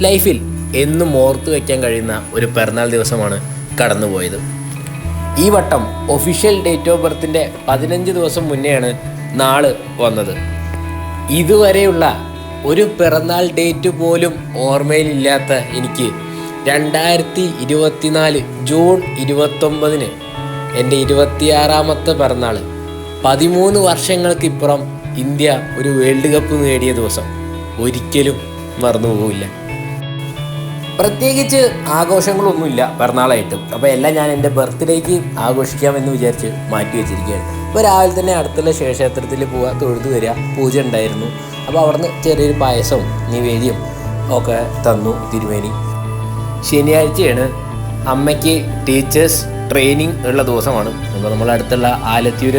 ലൈഫിൽ എന്നും ഓർത്തു വയ്ക്കാൻ കഴിയുന്ന ഒരു പിറന്നാൾ ദിവസമാണ് കടന്നുപോയത്. ഈ വട്ടം ഒഫീഷ്യൽ ഡേറ്റ് ഓഫ് ബർത്തിന്റെ പതിനഞ്ച് ദിവസം മുന്നെയാണ് നാൾ വന്നത്. ഇതുവരെയുള്ള ഒരു പിറന്നാൾ ഡേറ്റ് പോലും ഓർമ്മയിലില്ലാത്ത എനിക്ക് രണ്ടായിരത്തി ഇരുപത്തിനാല് ജൂൺ ഇരുപത്തൊമ്പതിന് എന്റെ ഇരുപത്തിയാറാമത്തെ പിറന്നാൾ പതിമൂന്ന് വർഷങ്ങൾക്കിപ്പുറം ഇന്ത്യ ഒരു വേൾഡ് കപ്പ് നേടിയ ദിവസം. ഒരിക്കലും മറന്നു പോവില്ല പ്രത്യേകിച്ച് ആഘോഷങ്ങളൊന്നുമില്ല പിറന്നാളായിട്ട്. അപ്പോൾ എല്ലാം ഞാൻ എന്റെ ബർത്ത്ഡേക്ക് ആഘോഷിക്കാമെന്ന് വിചാരിച്ച് മാറ്റി വെച്ചിരിക്കുകയാണ്. ഇപ്പോൾ രാവിലെ തന്നെ അടുത്തുള്ള ശിവക്ഷേത്രത്തിൽ പോവുക തൊഴുതു വരിക പൂജ ഉണ്ടായിരുന്നു. അപ്പോൾ അവിടുന്ന് ചെറിയൊരു പായസവും നിവേദ്യം ഒക്കെ തന്നു തിരുമേനി. ശനിയാഴ്ചയാണ് അമ്മയ്ക്ക് ടീച്ചേഴ്സ് ട്രെയിനിങ് ഉള്ള ദിവസമാണ്. അപ്പോൾ നമ്മൾ അടുത്തുള്ള ആലത്തിയൂർ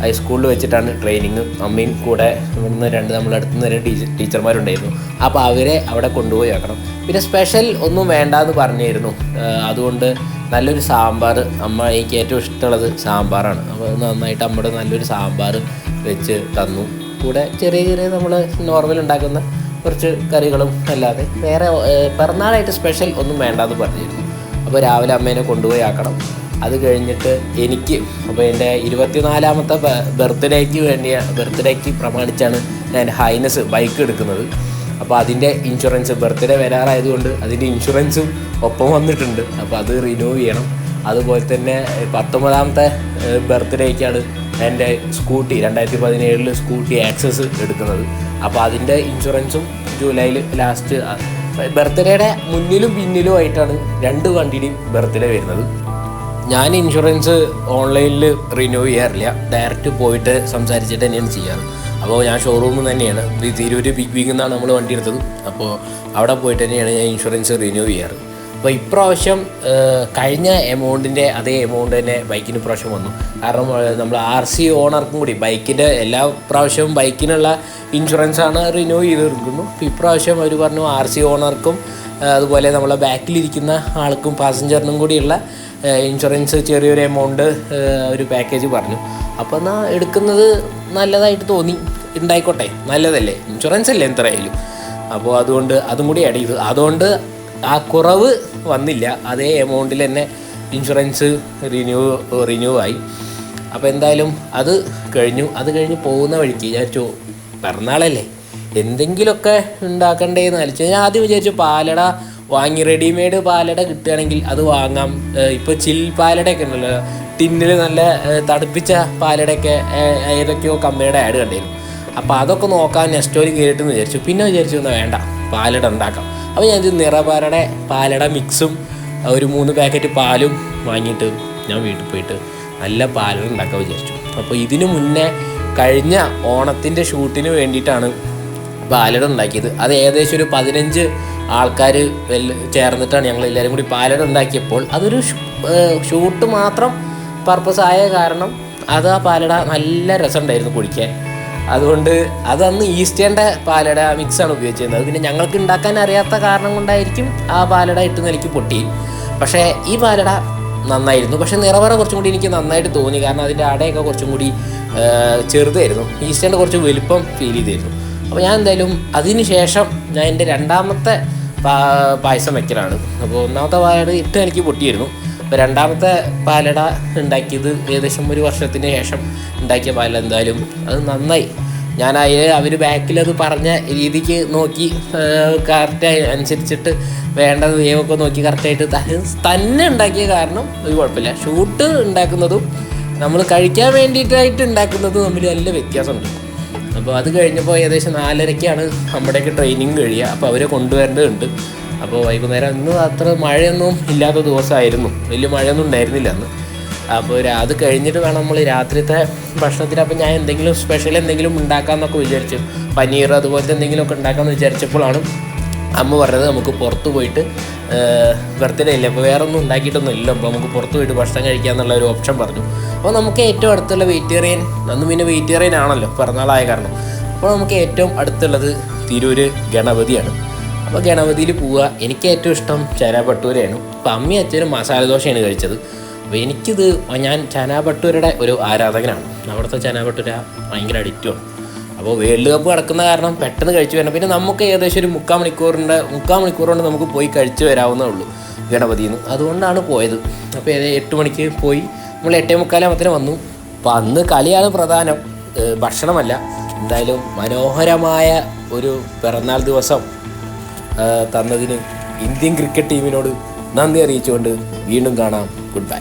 ഹൈസ്കൂളിൽ വെച്ചിട്ടാണ് ട്രെയിനിങ് അമ്മയും കൂടെ ഇവിടുന്ന് രണ്ട് നമ്മളടുത്ത് നിന്ന് രണ്ട് ടീച്ചർ ടീച്ചർമാരുണ്ടായിരുന്നു. അപ്പോൾ അവരെ അവിടെ കൊണ്ടുപോയി ആക്കണം. പിന്നെ സ്പെഷ്യൽ ഒന്നും വേണ്ടാന്ന് പറഞ്ഞിരുന്നു. ആ, അതുകൊണ്ട് നല്ലൊരു സാമ്പാർ അമ്മ എനിക്ക് ഏറ്റവും ഇഷ്ടമുള്ളത് സാമ്പാറാണ്. അപ്പോൾ നന്നായിട്ട് അമ്മയുടെ നല്ലൊരു സാമ്പാർ വെച്ച് തന്നു. കൂടെ ചെറിയ ചെറിയ നമ്മൾ നോർമൽ ഉണ്ടാക്കുന്ന കുറച്ച് കറികളും അല്ലാതെ വേറെ പിറന്നാളായിട്ട് സ്പെഷ്യൽ ഒന്നും വേണ്ടാന്ന് പറഞ്ഞിരുന്നു. അപ്പോൾ രാവിലെ അമ്മേനെ കൊണ്ടുപോയി ആക്കണം. അത് കഴിഞ്ഞിട്ട് എനിക്ക് അപ്പോൾ എന്റെ ഇരുപത്തിനാലാമത്തെ ബർത്ത്ഡേക്ക് വേണ്ടിയ ബർത്ത്ഡേക്ക് പ്രമാണിച്ചാണ് ഞാൻ ഹൈനസ് ബൈക്ക് എടുക്കുന്നത്. അപ്പോൾ അതിന്റെ ഇൻഷുറൻസ് ബർത്ത്ഡേ വരാറായതുകൊണ്ട് അതിന്റെ ഇൻഷുറൻസും ഒപ്പം വന്നിട്ടുണ്ട്. അപ്പോൾ അത് റിന്യൂ ചെയ്യണം. അതുപോലെ തന്നെ പത്തൊമ്പതാമത്തെ ബർത്ത്ഡേക്കാണ് എന്റെ സ്കൂട്ടി രണ്ടായിരത്തി പതിനേഴിൽ സ്കൂട്ടി ആക്സസ് എടുക്കുന്നത്. അപ്പോൾ അതിന്റെ ഇൻഷുറൻസും ജൂലൈയിൽ ലാസ്റ്റ് ബർത്ത്ഡേയുടെ മുന്നിലും പിന്നിലും ആയിട്ടാണ് രണ്ട് വണ്ടിയുടെയും ബർത്ത്ഡേ വരുന്നത്. ഞാൻ ഇൻഷുറൻസ് ഓൺലൈനിൽ റിന്യൂ ചെയ്യാറില്ല. ഡയറക്റ്റ് പോയിട്ട് സംസാരിച്ചിട്ട് തന്നെയാണ് ചെയ്യാറ്. അപ്പോൾ ഞാൻ ഷോറൂമിൽ തന്നെയാണ്. ഈ തിരൂര് ബിഗ് ബിഗ് എന്നാണ് നമ്മൾ വണ്ടി എടുത്തത്. അപ്പോൾ അവിടെ പോയിട്ട് തന്നെയാണ് ഞാൻ ഇൻഷുറൻസ് റിന്യൂ ചെയ്യാറ്. അപ്പോൾ ഇപ്രാവശ്യം കഴിഞ്ഞ എമൗണ്ടിന്റെ അതേ എമൗണ്ട് തന്നെ ബൈക്കിന് ഇപ്രാവശ്യം വന്നു. കാരണം നമ്മൾ ആർ സി ഓണർക്കും കൂടി ബൈക്കിന്റെ എല്ലാ പ്രാവശ്യവും ബൈക്കിനുള്ള ഇൻഷുറൻസ് ആണ് റിന്യൂ ചെയ്ത് എടുക്കുന്നു അപ്പോൾ ഇപ്രാവശ്യം അവർ പറഞ്ഞു ആർ സി ഓണർക്കും അതുപോലെ നമ്മളെ ബാക്കിലിരിക്കുന്ന ആൾക്കും പാസഞ്ചറിനും കൂടിയുള്ള ഇൻഷുറൻസ് ചെറിയൊരു എമൗണ്ട് ഒരു പാക്കേജ് പറഞ്ഞു. അപ്പോൾ എന്നാൽ എടുക്കുന്നത് നല്ലതായിട്ട് തോന്നി. ഉണ്ടായിക്കോട്ടെ നല്ലതല്ലേ? ഇൻഷുറൻസ് അല്ലേ എന്തായാലും അപ്പോൾ അതുകൊണ്ട് അതും കൂടി ആഡ് ചെയ്തു. അതുകൊണ്ട് ആ കുറവ് വന്നില്ല. അതേ എമൗണ്ടിൽ തന്നെ ഇൻഷുറൻസ് റിന്യൂ റിന്യൂ ആയി. അപ്പോൾ എന്തായാലും അത് കഴിഞ്ഞു. അത് കഴിഞ്ഞ് പോകുന്ന വഴിക്ക് വിചാരിച്ചു പിറന്നാളല്ലേ? എന്തെങ്കിലുമൊക്കെ ഉണ്ടാക്കണ്ടേന്ന് ആലോചിച്ചു. ഞാൻ ആദ്യം വിചാരിച്ചു പാലട വാങ്ങി റെഡിമെയ്ഡ് പാലട കിട്ടുകയാണെങ്കിൽ അത് വാങ്ങാം. ഇപ്പോൾ ചിൽ പാലടയൊക്കെ ഉണ്ടല്ലോ. ടിന്നിൽ നല്ല തണുപ്പിച്ച പാലടയൊക്കെ ഏതൊക്കെയോ കമ്പനിയുടെ ആഡ് കണ്ടിരുന്നു. അപ്പോൾ അതൊക്കെ നോക്കാൻ നെസ്റ്റോയിൽ കയറിയിട്ടെന്ന് വിചാരിച്ചു. പിന്നെ വിചാരിച്ചു എന്നാൽ വേണ്ട പാലട ഉണ്ടാക്കാം. അപ്പോൾ ഞാൻ ഇത് നിറപാലയുടെ പാലട മിക്സും ഒരു മൂന്ന് പാക്കറ്റ് പാലും വാങ്ങിയിട്ട് ഞാൻ വീട്ടിൽ പോയിട്ട് നല്ല പാലട ഉണ്ടാക്കാൻ വിചാരിച്ചു. അപ്പോൾ ഇതിനു മുന്നേ കഴിഞ്ഞ ഓണത്തിന്റെ ഷൂട്ടിന് വേണ്ടിയിട്ടാണ് പാലട ഉണ്ടാക്കിയത്. അത് ഏകദേശം ഒരു പതിനഞ്ച് ആൾക്കാർ ചേർന്നിട്ടാണ് ഞങ്ങൾ എല്ലാവരും കൂടി പാലട ഉണ്ടാക്കിയപ്പോൾ അതൊരു ഷൂട്ട് മാത്രം പർപ്പസ് ആയ കാരണം അത് ആ പാലട നല്ല രസമുണ്ടായിരുന്നു കുടിക്കാൻ. അതുകൊണ്ട് അതന്ന് ഈസ്റ്റേന്റെ പാലട മിക്സാണ് ഉപയോഗിച്ചിരുന്നത്. പിന്നെ ഞങ്ങൾക്ക് ഉണ്ടാക്കാൻ അറിയാത്ത കാരണം കൊണ്ടായിരിക്കും ആ പാലട ഇട്ട് നിലയ്ക്ക് പൊട്ടി. പക്ഷേ ഈ പാലട നന്നായിരുന്നു. പക്ഷേ നിറവറ കുറച്ചും കൂടി എനിക്ക് നന്നായിട്ട് തോന്നി. കാരണം അതിന്റെ അടയൊക്കെ കുറച്ചും കൂടി ചെറുതായിരുന്നു. ഈസ്റ്റേന്റെ കുറച്ച് വലുപ്പം ഫീൽ ചെയ്തിരുന്നു. അപ്പോൾ ഞാൻ എന്തായാലും അതിന് ശേഷം ഞാൻ എന്റെ രണ്ടാമത്തെ പായസം വെക്കലാണ്. അപ്പോൾ ഒന്നാമത്തെ പാലട ഇട്ട് എനിക്ക് പൊട്ടിയിരുന്നു. അപ്പോൾ രണ്ടാമത്തെ പാലട ഉണ്ടാക്കിയത് ഏകദേശം ഒരു വർഷത്തിന് ശേഷം ഉണ്ടാക്കിയ പാലട എന്തായാലും അത് നന്നായി. ഞാൻ അതിൽ അവർ ബാക്കിൽ അത് പറഞ്ഞ രീതിക്ക് നോക്കി കറക്റ്റായി അനുസരിച്ചിട്ട് വേണ്ടത് വേവൊക്കെ നോക്കി കറക്റ്റായിട്ട് തന്നെ ഉണ്ടാക്കിയ കാരണം ഒരു കുഴപ്പമില്ല. ഷൂട്ട് ഉണ്ടാക്കുന്നതും നമ്മൾ കഴിക്കാൻ വേണ്ടിയിട്ടായിട്ട് ഉണ്ടാക്കുന്നതും തമ്മിൽ നല്ല വ്യത്യാസമുണ്ട്. അപ്പോൾ അത് കഴിഞ്ഞപ്പോൾ ഏകദേശം നാലരയ്ക്കാണ് നമ്മുടെയൊക്കെ ട്രെയിനിങ് കഴിയുക. അപ്പോൾ അവരെ കൊണ്ടുവരേണ്ടതുണ്ട്. അപ്പോൾ വൈകുന്നേരം ഇന്ന് അത്ര മഴയൊന്നും ഇല്ലാത്ത ദിവസമായിരുന്നു. വലിയ മഴയൊന്നും ഉണ്ടായിരുന്നില്ല അന്ന്. അപ്പോൾ അത് കഴിഞ്ഞിട്ട് വേണം നമ്മൾ രാത്രിത്തെ ഭക്ഷണത്തിന്. അപ്പോൾ ഞാൻ എന്തെങ്കിലും സ്പെഷ്യൽ എന്തെങ്കിലും ഉണ്ടാക്കാമെന്നൊക്കെ വിചാരിച്ചു. പനീർ അതുപോലത്തെ എന്തെങ്കിലുമൊക്കെ ഉണ്ടാക്കാമെന്ന് വിചാരിച്ചപ്പോഴാണ് അമ്മ പറഞ്ഞത് നമുക്ക് പുറത്ത് പോയിട്ട് ബർത്ത്ഡേ ഇല്ല അപ്പോൾ വേറെ ഒന്നും ഉണ്ടാക്കിയിട്ടൊന്നും ഇല്ല. അപ്പോൾ നമുക്ക് പുറത്ത് പോയിട്ട് ഭക്ഷണം കഴിക്കുക എന്നുള്ള ഒരു ഓപ്ഷൻ പറഞ്ഞു. അപ്പോൾ നമുക്ക് ഏറ്റവും അടുത്തുള്ള വെജിറ്റേറിയൻ അന്ന് പിന്നെ വെജിറ്റേറിയൻ ആണല്ലോ പിറന്നാളായ കാരണം. അപ്പോൾ നമുക്ക് ഏറ്റവും അടുത്തുള്ളത് തിരൂര് ഗണപതിയാണ്. അപ്പോൾ ഗണപതിയിൽ പോവുക എനിക്ക് ഏറ്റവും ഇഷ്ടം ചനാപട്ടൂരയാണ്. അപ്പോൾ അമ്മയും അച്ഛനും മസാല ദോശയാണ് കഴിച്ചത്. അപ്പോൾ എനിക്കിത് ഞാൻ ചനാപട്ടൂരുടെ ഒരു ആരാധകനാണ്. അവിടുത്തെ ചനാപട്ടൂര ഭയങ്കര അഡിക്റ്റുമാണ് അപ്പോൾ വേൾഡ് കപ്പ് നടക്കുന്ന കാരണം പെട്ടെന്ന് കഴിച്ചു വരണം. പിന്നെ നമുക്ക് ഏകദേശം ഒരു മുക്കാൽ മണിക്കൂറിന്റെ മുക്കാൽ മണിക്കൂർ കൊണ്ട് നമുക്ക് പോയി കഴിച്ചു വരാവുന്നേ ഉള്ളൂ ഗണപതിയിൽ നിന്ന് അതുകൊണ്ടാണ് പോയത്. അപ്പോൾ എട്ട് മണിക്ക് പോയി. നമ്മൾ എട്ടേ മുക്കാലാകുമ്പത്തിന് വന്നു. അപ്പോൾ അന്ന് കളിയാണ് പ്രധാനം. ഭക്ഷണമല്ല. എന്തായാലും മനോഹരമായ ഒരു പിറന്നാൾ ദിവസം തന്നതിന് ഇന്ത്യൻ ക്രിക്കറ്റ് ടീമിനോട് നന്ദി അറിയിച്ചുകൊണ്ട് വീണ്ടും കാണാം. Good bye.